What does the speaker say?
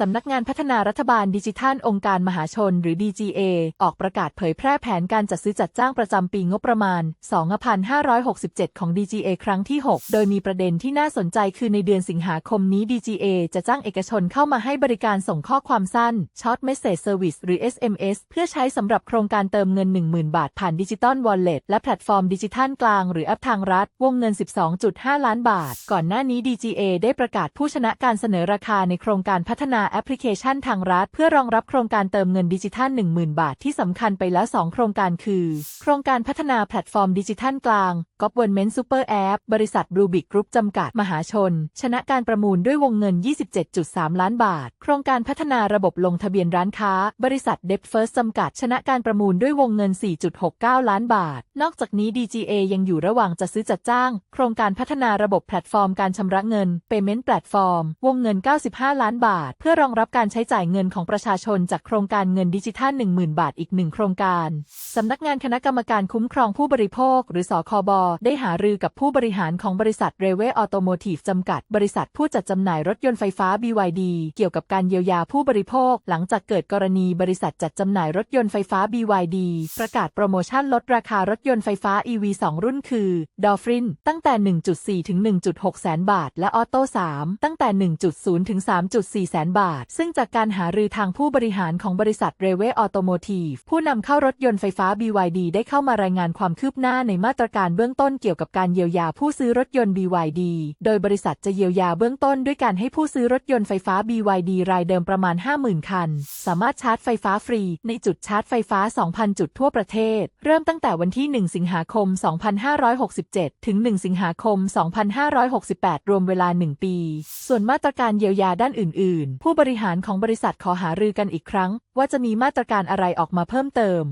สำนักงานพัฒนารัฐบาลดิจิทัลองค์การมหาชนหรือ DGA ออกประกาศเผยแพร่แผนการจัดซื้อจัดจ้างประจำปีงบประมาณ 2567 ของ DGA ครั้งที่ 6 โดยมีประเด็นที่น่าสนใจคือในเดือนสิงหาคมนี้ DGA จะจ้างเอกชนเข้ามาให้บริการส่งข้อความสั้น Short Message Service หรือ SMS เพื่อใช้สำหรับโครงการเติมเงิน 10,000 บาทผ่านดิจิตอลวอลเล็ตและแพลตฟอร์มดิจิทัลกลางหรือแอปทางรัฐ วงเงิน 12.5 ล้านบาท ก่อนหน้านี้ DGA ได้ประกาศผู้ชนะการเสนอราคาในโครงการพัฒนาแอปพลิเคชันทางรัฐ เพื่อรองรับโครงการเติมเงินดิจิทัล 10,000 บาทที่สำคัญไปแล้ว 2 โครงการคือ โครงการพัฒนาแพลตฟอร์มดิจิทัลกลาง Government Super App บริษัทบรูบิกกรุ๊ปจำกัดมหาชน ชนะการประมูลด้วยวงเงิน 27.3 ล้านบาท โครงการพัฒนาระบบลงทะเบียนร้านค้า บริษัท d e p First จำกัด ชนะการประมูลด้วยวงเงิน 4.69 ล้านบาท นอกจากนี้ DGA ยังอยู่ระหว่างจะซื้อจัดจ้าง โครงการพัฒนาระบบแพลตฟอร์มการชำระเงิน Payment Platform วงเงิน 95 ล้านบาท เพื่อรองรับการใช้จ่ายเงินของประชาชน จากโครงการเงินดิจิทัล 10,000 บาทอีกหนึ่งโครงการสำนักงานคณะกรรมการคุ้มครองผู้บริโภค หรือสคบได้หารือกับผู้บริหารของบริษัทเรเวออโตโมทีฟจำกัด บริษัทผู้จัดจำหน่ายรถยนต์ไฟฟ้า BYD เกี่ยวกับการเยียวยาผู้บริโภค หลังจากเกิดกรณีบริษัทจัดจำหน่ายรถยนต์ไฟฟ้า BYD ประกาศโปรโมชั่นลดราคารถยนต์ไฟฟ้า EV 2 รุ่นคือ Dolphin ตั้งแต่ 1.4 ถึง 1.6 แสนบาท และ Auto 3 ตั้งแต่ 1.0 ถึง 3.4 แสนบาท ซึ่งจากการหารือทางผู้บริหารของบริษัทเรเวออโตโมทีฟผู้นำเข้ารถยนต์ไฟฟ้า BYD ได้เข้ามารายงานความคืบหน้าในมาตรการเบื้องต้นเกี่ยวกับการเยียวยาผู้ซื้อรถยนต์ BYD โดยบริษัทจะเยียวยาเบื้องต้นด้วยการให้ผู้ซื้อรถยนต์ไฟฟ้า BYD รายเดิมประมาณ 50,000 คัน สามารถชาร์จไฟฟ้าฟรี ในจุดชาร์จไฟฟ้า 2,000 จุดทั่วประเทศ เริ่มตั้งแต่วันที่ 1 สิงหาคม 2567 ถึง 1 สิงหาคม 2568 รวมเวลา 1 ปี ส่วนมาตรการเยียวยาด้านอื่น ๆ ผู้บริหารของบริษัทขอหารือกันอีกครั้ง ว่าจะมีมาตรการอะไรออกมาเพิ่มเติม